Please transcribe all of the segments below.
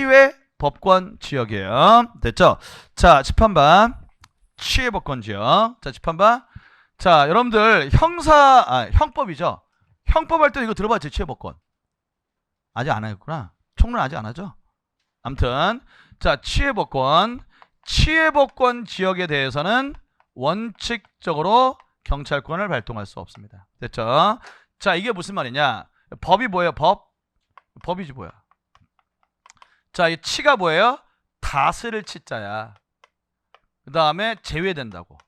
치외 법권 지역이에요. 됐죠? 자, 집한반 치외 법권 지역. 자, 집한반. 자, 여러분들 형사 아, 형법이죠. 형법 할 때 이거 들어봤지? 치외 법권. 아직 안 하셨구나. 총론 아직 안 하죠? 아무튼 자, 치외 법권. 치외 법권 지역에 대해서는 원칙적으로 경찰권을 발동할 수 없습니다. 됐죠? 자, 이게 무슨 말이냐? 법이 뭐예요? 법? 법이지 뭐야? 자, 이 치가 뭐예요? 다스릴 치자야. 그 다음에 제외된다고.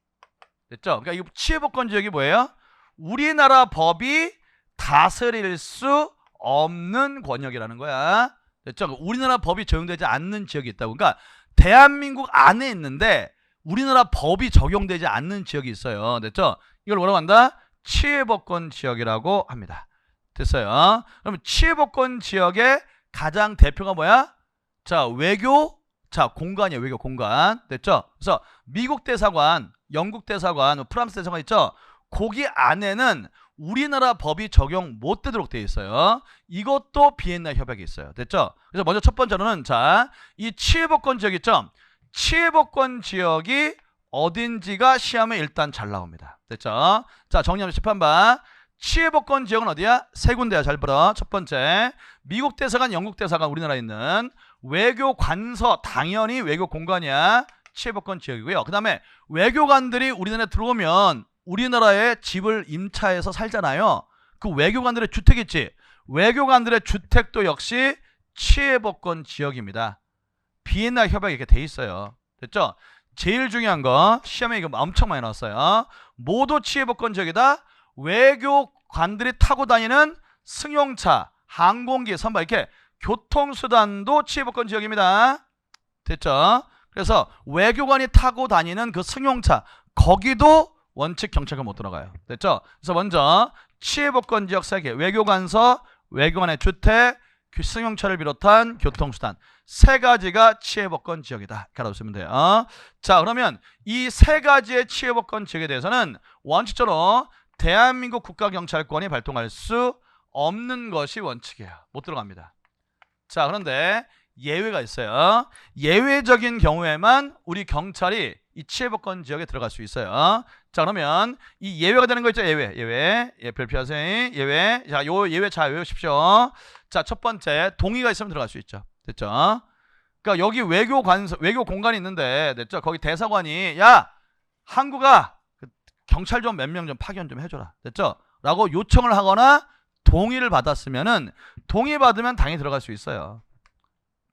됐죠? 그러니까 이 치해법권 지역이 뭐예요? 우리나라 법이 다스릴 수 없는 권역이라는 거야. 됐죠? 우리나라 법이 적용되지 않는 지역이 있다고. 그러니까 대한민국 안에 있는데 우리나라 법이 적용되지 않는 지역이 있어요. 됐죠? 이걸 뭐라고 한다? 치해법권 지역이라고 합니다. 됐어요. 그럼 치해법권 지역의 가장 대표가 뭐야? 자, 외교, 자, 공간이에요. 외교 공간. 됐죠? 그래서 미국 대사관, 영국 대사관, 프랑스 대사관 있죠? 거기 안에는 우리나라 법이 적용 못 되도록 되어 있어요. 이것도 비엔나 협약이 있어요. 됐죠? 그래서 먼저 첫 번째로는 자, 이 치해법권 지역 있죠? 치해법권 지역이 어딘지가 시험에 일단 잘 나옵니다. 됐죠? 자, 정리하면 재판반. 치해법권 지역은 어디야? 세 군데야. 잘 들어. 첫 번째, 미국 대사관, 영국 대사관 우리나라에 있는 외교 관서 당연히 외교 공간이야. 치해법권 지역이고요. 그 다음에 외교관들이 우리나라에 들어오면 우리나라에 집을 임차해서 살잖아요. 그 외교관들의 주택 있지. 외교관들의 주택도 역시 치해법권 지역입니다. 비엔나 협약이 이렇게 돼 있어요. 됐죠? 제일 중요한 거 시험에 이거 엄청 많이 나왔어요. 모두 치해법권 지역이다. 외교관들이 타고 다니는 승용차, 항공기, 선박 이렇게 교통수단도 치해법권 지역입니다. 됐죠? 그래서 외교관이 타고 다니는 그 승용차 거기도 원칙 경찰관 못 들어가요. 됐죠? 그래서 먼저 치해법권 지역 세 개, 외교관서, 외교관의 주택, 그 승용차를 비롯한 교통수단 세 가지가 치해법권 지역이다. 알아두시면 돼요. 자, 그러면 이 세 가지의 치해법권 지역에 대해서는 원칙적으로 대한민국 국가경찰권이 발동할 수 없는 것이 원칙이에요. 못 들어갑니다. 자, 그런데 예외가 있어요. 예외적인 경우에만 우리 경찰이 이 치해법권 지역에 들어갈 수 있어요. 자, 그러면 이 예외가 되는 거 있죠? 예외, 예외. 예, 별표하세요. 예외. 자, 요 예외 잘 외우십시오. 자, 첫 번째 동의가 있으면 들어갈 수 있죠. 됐죠? 그러니까 여기 외교 관 외교 공간이 있는데 됐죠? 거기 대사관이 야 한국아 그 경찰 좀 몇 명 좀 파견 좀 해줘라. 됐죠? 라고 요청을 하거나 동의를 받았으면은 동의 받으면 당연히 들어갈 수 있어요.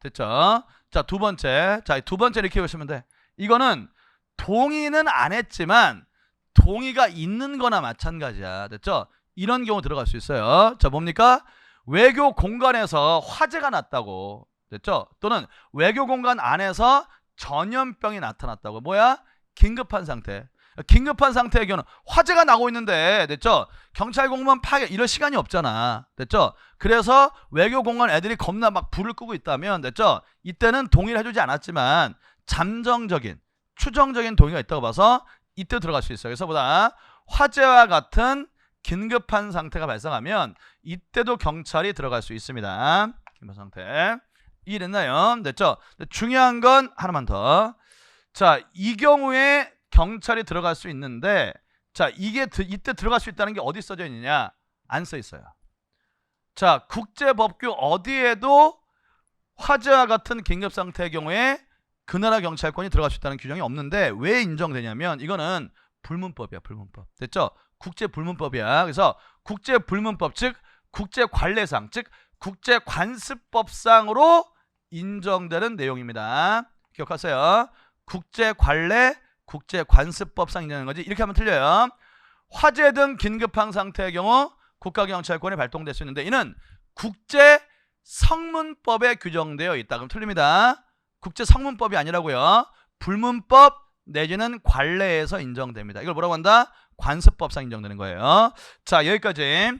됐죠? 자, 두 번째. 자, 두 번째 이렇게 보시면 돼. 이거는 동의는 안 했지만 동의가 있는 거나 마찬가지야. 됐죠? 이런 경우 들어갈 수 있어요. 자, 뭡니까? 외교 공간에서 화재가 났다고. 됐죠? 또는 외교 공간 안에서 전염병이 나타났다고. 뭐야? 긴급한 상태. 긴급한 상태의 경우는 화재가 나고 있는데 됐죠? 경찰 공무원 파견 이럴 시간이 없잖아. 됐죠? 그래서 외교 공간 애들이 겁나 막 불을 끄고 있다면 됐죠? 이때는 동의를 해주지 않았지만 잠정적인 추정적인 동의가 있다고 봐서 이때 들어갈 수 있어요. 그래서 보다 화재와 같은 긴급한 상태가 발생하면 이때도 경찰이 들어갈 수 있습니다. 긴급 상태. 이해됐나요? 됐죠? 중요한 건 하나만 더. 자, 이 경우에 경찰이 들어갈 수 있는데 자, 이게 드- 이때 들어갈 수 있다는 게 어디 써져 있느냐? 안 써 있어요. 자, 국제법규 어디에도 화재와 같은 긴급 상태의 경우에 그 나라 경찰권이 들어갈 수 있다는 규정이 없는데 왜 인정되냐면 이거는 불문법이야, 불문법. 됐죠? 국제 불문법이야. 그래서 국제 불문법 즉 국제 관례상 즉 국제 관습법상으로 인정되는 내용입니다. 기억하세요. 국제 관례, 국제 관습법상 인정하는 거지. 이렇게 하면 틀려요. 화재 등 긴급한 상태의 경우 국가경찰권이 발동될 수 있는데 이는 국제 성문법에 규정되어 있다. 그럼 틀립니다. 국제 성문법이 아니라고요. 불문법 내지는 관례에서 인정됩니다. 이걸 뭐라고 한다? 관습법상 인정되는 거예요. 자, 여기까지